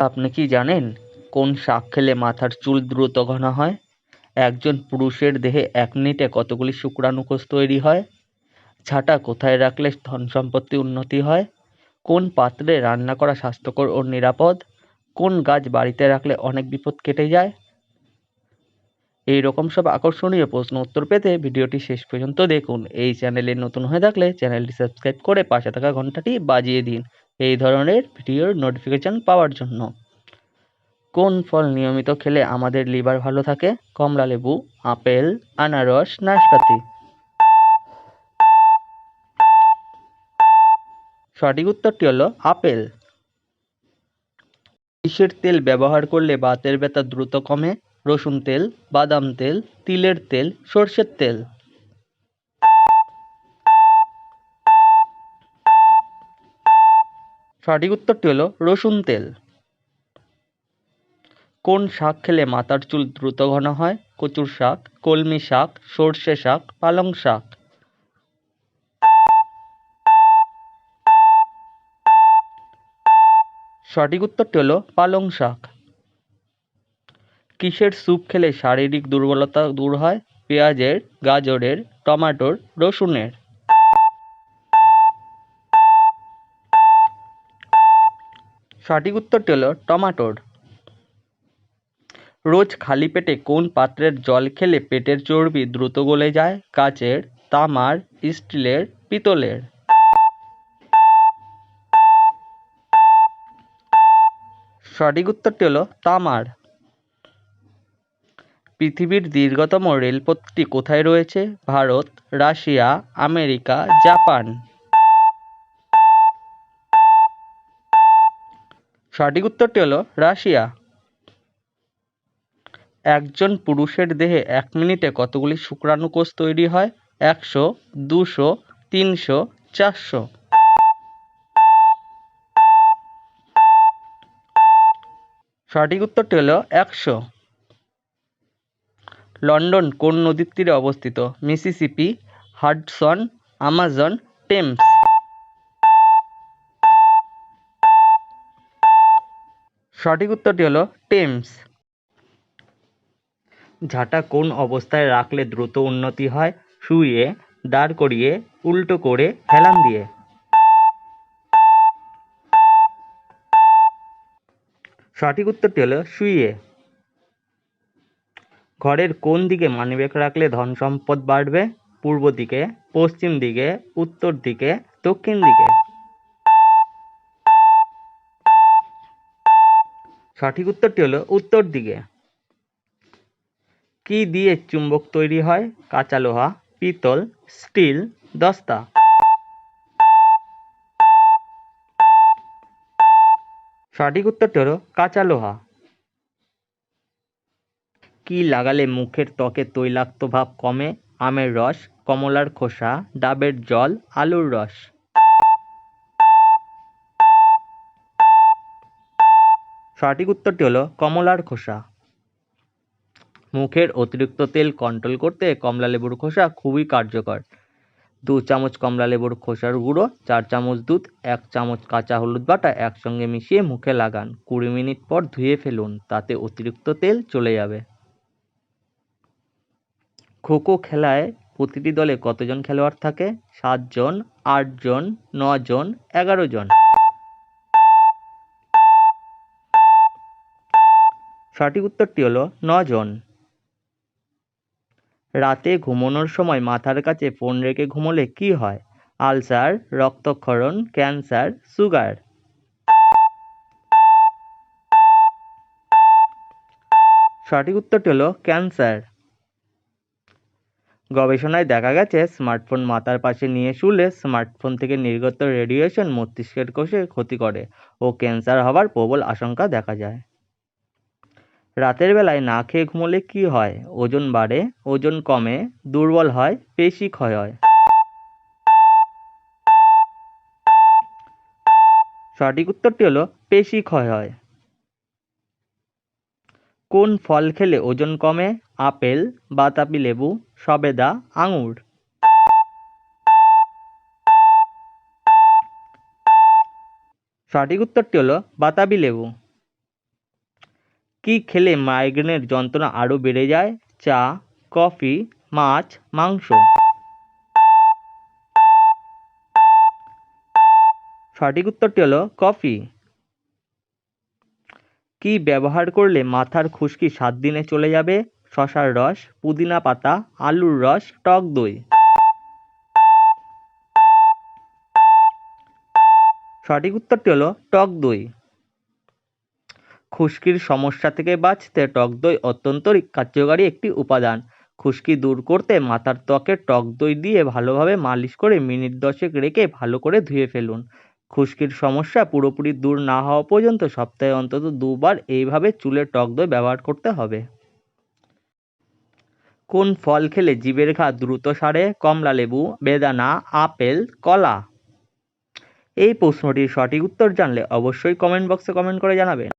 আপনি কি জানেন কোন শাক খেলে মাথার চুল দ্রুত ঘন হয়? একজন পুরুষের দেহে এক মিনিটে কতগুলি শুক্রাণুকোষ তৈরি হয়? ঝাঁটা কোথায় রাখলে ধন সম্পত্তি উন্নতি হয়? কোন পাত্রে রান্না করা স্বাস্থ্যকর ও নিরাপদ? কোন গাছ বাড়িতে রাখলে অনেক বিপদ কেটে যায়? এই রকম সব আকর্ষণীয় প্রশ্ন উত্তর পেতে ভিডিওটি শেষ পর্যন্ত দেখুন। এই চ্যানেলে নতুন হয়ে থাকলে চ্যানেলটি সাবস্ক্রাইব করে পাশে থাকা ঘন্টাটি বাজিয়ে দিন। এই ধরনের ভিডিওর নোটিফিকেশান পাওয়ার জন্য। কোন ফল নিয়মিত খেলে আমাদের লিভার ভালো থাকে? কমলা লেবু, আপেল, আনারস, নাশপাতি। সঠিক উত্তরটি হলো আপেল। কিসের তেল ব্যবহার করলে বাতের ব্যথা দ্রুত কমে? রসুন তেল, বাদাম তেল, তিলের তেল, সর্ষের তেল। সঠিক উত্তরটি হলো রসুন তেল। কোন শাক খেলে মাথার চুল দ্রুত ঘন হয়? কচুর শাক, কলমি শাক, সর্ষে শাক, পালং শাক। সঠিক উত্তরটি হলো পালং শাক। কিসের স্যুপ খেলে শারীরিক দুর্বলতা দূর হয়? পেঁয়াজের, গাজরের, টমাটোর, রসুনের। সঠিক উত্তরটি হলো টমাটোর। রোজ খালি পেটে কোন পাত্রের জল খেলে পেটের চর্বি দ্রুত গলে যায়? কাচের, তামার, স্টিলের, পিতলের। সঠিক উত্তরটি হলো তামার। পৃথিবীর দীর্ঘতম রেলপথটি কোথায় রয়েছে? Bharat, Russia, America, Japan. সঠিক উত্তরটি হলো রাশিয়া। একজন পুরুষের দেহে এক মিনিটে কতগুলি শুক্রাণু কোষ তৈরি হয়? একশো, দুশো, তিনশো, চারশো। সঠিক উত্তরটি হলো একশো। লন্ডন কোন নদীর তীরে অবস্থিত? Mississippi, Hudson, Amazon, Thames. সঠিক উত্তরটি হলো টেমস। ঝাঁটা কোন অবস্থায় রাখলে দ্রুত উন্নতি হয়? শুয়ে দাঁড় করিয়ে, উল্টো করে, হেলান দিয়ে। সঠিক উত্তরটি হলো শুয়ে ঘরের কোন দিকে মানিব্যাগ রাখলে ধন সম্পদ বাড়বে? পূর্ব দিকে, পশ্চিম দিকে, উত্তর দিকে, দক্ষিণ দিকে। সঠিক উত্তরটি হলো উত্তর দিকে। কি দিয়ে চুম্বক তৈরি হয়? কাঁচা লোহা, পিতল, স্টিল, দস্তা। সঠিক উত্তরটি হলো কাঁচা লোহা। কি লাগালে মুখের ত্বকে তৈলাক্ত ভাব কমে? আমের রস, কমলার খোসা, ডাবের জল, আলুর রস। সঠিক উত্তরটি হলো কমলার খোসা। মুখের অতিরিক্ত তেল কন্ট্রোল করতে কমলা লেবুর খোসা খুবই কার্যকর। দু চামচ কমলা লেবুর খোসার গুঁড়ো, চার চামচ দুধ, এক চামচ কাঁচা হলুদ বাটা একসঙ্গে মিশিয়ে মুখে লাগান। কুড়ি মিনিট পর ধুয়ে ফেলুন, তাতে অতিরিক্ত তেল চলে যাবে। খোখো খেলায় প্রতিটি দলে কতজন খেলোয়াড় থাকে? সাতজন, আটজন, নজন, এগারো জন। সঠিক উত্তরটি হলো নজন। রাতে ঘুমানোর সময় মাথার কাছে ফোন রেখে ঘুমোলে কি হয়? আলসার, রক্তক্ষরণ, ক্যান্সার, সুগার। সঠিক উত্তরটি হলো ক্যান্সার। গবেষণায় দেখা গেছে, স্মার্টফোন মাথার পাশে নিয়ে শুলে স্মার্টফোন থেকে নির্গত রেডিয়েশন মস্তিষ্কের কোষে ক্ষতি করে ও ক্যান্সার হওয়ার প্রবল আশঙ্কা দেখা যায়। রাতের বেলায় না খেয়ে ঘুমোলে কি হয়? ওজন বাড়ে, ওজন কমে, দুর্বল হয়, পেশি ক্ষয় হয়। সঠিক উত্তরটি হলো পেশি ক্ষয় হয়। কোন ফল খেলে ওজন কমে? আপেল, বাতাবি লেবু, সবেদা, আঙুর। সঠিক উত্তরটি হলো বাতাবি লেবু। কি খেলে মাইগ্রেনের যন্ত্রণা আরও বেড়ে যায়? চা, কফি, মাছ, মাংস। সঠিক উত্তরটি হলো কফি। কি ব্যবহার করলে মাথার খুশকি সাত দিনে চলে যাবে? শশার রস, পুদিনা পাতা, আলুর রস, টক দই। সঠিক উত্তরটি হলো টক দই। খুশকির সমস্যা থেকে বাঁচতে টক দই অত্যন্ত কার্যকারী একটি উপাদান। খুশকি দূর করতে মাথার ত্বকে টক দই দিয়ে ভালোভাবে মালিশ করে মিনিট দশেক রেখে ভালো করে ধুয়ে ফেলুন। খুশকির সমস্যা পুরোপুরি দূর না হওয়া পর্যন্ত সপ্তাহে অন্তত দুবার এইভাবে চুলে টক দই ব্যবহার করতে হবে। কোন ফল খেলে জীবের ঘা দ্রুত সারে? কমলা লেবু, বেদানা, আপেল, কলা? এই প্রশ্নটির সঠিক উত্তর জানলে অবশ্যই কমেন্ট বক্সে কমেন্ট করে জানাবেন।